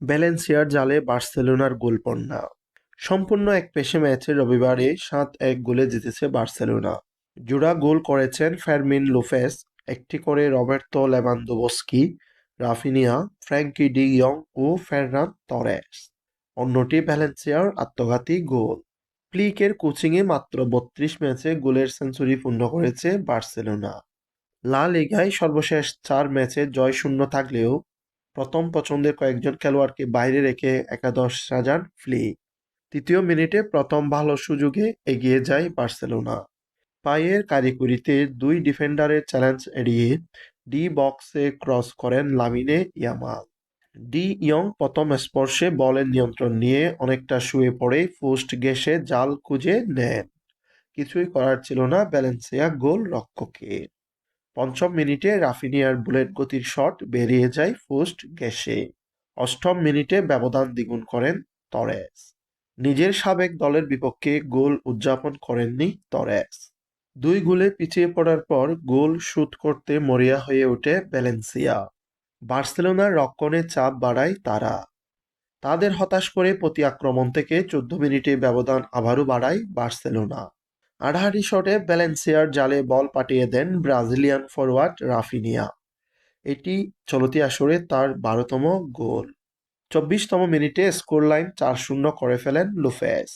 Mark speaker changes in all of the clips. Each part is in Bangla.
Speaker 1: ভ্যালেন্সিয়ার জালে বার্সেলোনার গোলপন্না। সম্পূর্ণ এক পেশে ম্যাচে রবিবারে সাত এক গোলে জিতেছে বার্সেলোনা। জোড়া গোল করেছেন ফেরমিন লোফেস একটি করে Roberto Lewandowski Raphinha, Frenkie de young ও ফেরনান তরেস। অন্যটি ভ্যালেন্সিয়ার আত্মঘাতী গোল। প্লিকের কোচিংয়ে মাত্র বত্রিশ ম্যাচে গোলের সেঞ্চুরি পূর্ণ করেছে বার্সেলোনা। লা লিগায় সর্বশেষ চার ম্যাচে জয় শূন্য থাকলেও প্রথম পছন্দের কয়েকজন খেলোয়াড়কে বাইরে রেখে একাদশ সাজান ফ্লিক তৃতীয় মিনিটে প্রথম ভালো সুযোগে এগিয়ে যায় বার্সেলোনা। পায়ের কারিকুরিতে দুই ডিফেন্ডারের চ্যালেঞ্জ এড়িয়ে ডি বক্সে ক্রস করেন লামিনে ইয়ামাল। ডি ইয়ং প্রথম স্পর্শে বলের নিয়ন্ত্রণ নিয়ে অনেকটা শুয়ে পড়ে পোস্ট গেসে জাল খুঁজে নেন। কিছুই করার ছিল না ব্যালেন্সিয়া গোল রক্ষকের পঞ্চম মিনিটে রাফিনিয়ার বুলেট গতির শট বেরিয়ে যায় পোস্ট গ্যাসে। অষ্টম মিনিটে ব্যবধান দ্বিগুণ করেন তরেস। নিজের সাবেক দলের বিপক্ষে গোল উদযাপন করেননি তরেস। দুই গোলে পিছিয়ে পড়ার পর গোল শুট করতে মরিয়া হয়ে ওঠে ভ্যালেন্সিয়া। বার্সেলোনার রক্ষণে চাপ বাড়ায় তারা। তাদের হতাশ করে প্রতি আক্রমণ থেকে চোদ্দ মিনিটে ব্যবধান আবারও বাড়ায় বার্সেলোনা। আড়াহাড়ি শটে ব্যালেন্সিয়ার জালে বল পাঠিয়ে দেন ব্রাজিলিয়ান ফরওয়ার্ড রাফিনিয়া। এটি চলতি আসরে তার বারোতম গোল। চব্বিশতম মিনিটে স্কোর লাইন চার শূন্য করে ফেলেন লুফেস।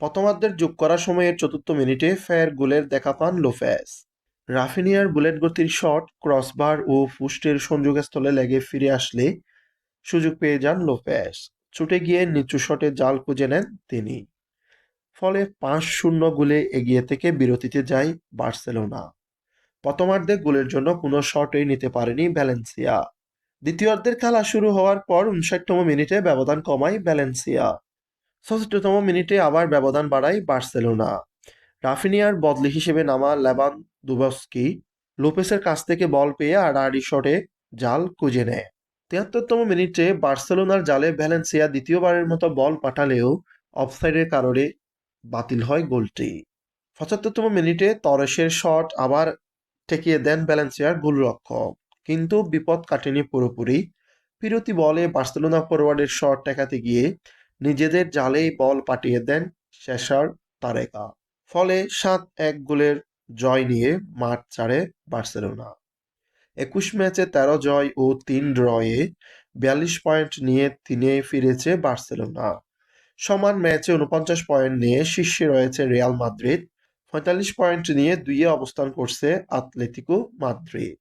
Speaker 1: প্রথমার্ধের যোগ করা সময়ের চতুর্থ মিনিটে ফের গোলের দেখা পান লুফেস। রাফিনিয়ার বুলেট গতির শট, ক্রসবার ও ফুস্টের সংযোগস্থলে লেগে ফিরে আসলে সুযোগ পেয়ে যান লোপেস ছুটে গিয়ে নিচু শটে জাল খুঁজে নেন তিনি। ফলে পাঁচ শূন্য গোলে এগিয়ে থেকে বিরতিতে যায় বার্সেলোনা। প্রথমার্ধে গোলের জন্য কোনো শটই নিতে পারেনি ভ্যালেন্সিয়া। দ্বিতীয়ার্ধের খেলা শুরু হওয়ার পর উনষাটতম মিনিটে ব্যবধান কমায় ভ্যালেন্সিয়া। ষষ্ঠতম মিনিটে আবার ব্যবধান বাড়ায় বার্সেলোনা। রাফিনিয়ার বদলি হিসেবে নামা লেবান দুবস্কি লোপেসের কাছ থেকে বল পেয়ে আর আড়াআড়ি শটে জাল খুঁজে নেয়। তিয়াত্তরতম মিনিটে বার্সেলোনার জালে ভ্যালেন্সিয়া দ্বিতীয়বারের মতো বল পাঠালেও অফসাইডের কারণে বাতিল হয় গোলটি। পঁচাত্তরতম মিনিটে তরেশের শট আবার ঠেকিয়ে দেন ব্যালেন্সিয়ার গোলরক্ষক। কিন্তু বিপদ কাটেনি পুরোপুরি। বিরতি বলে বার্সেলোনা ফরওয়ার্ডের শট ঠেকাতে গিয়ে নিজেদের জালেই বল পাঠিয়ে দেন শেষার তারেকা। ফলে সাত এক গোলের জয় নিয়ে মাঠ ছাড়ে বার্সেলোনা। একুশ ম্যাচে তেরো জয় ও তিন ড্রয়ে বিয়াল্লিশ পয়েন্ট নিয়ে তিনে ফিরেছে বার্সেলোনা। সমান ম্যাচে উনপঞ্চাশ পয়েন্ট নিয়ে শীর্ষে রয়েছে রিয়াল মাদ্রিদ। পঁয়তাল্লিশ পয়েন্ট নিয়ে দুইয়ে অবস্থান করছে আতলেতিকো মাদ্রিদ।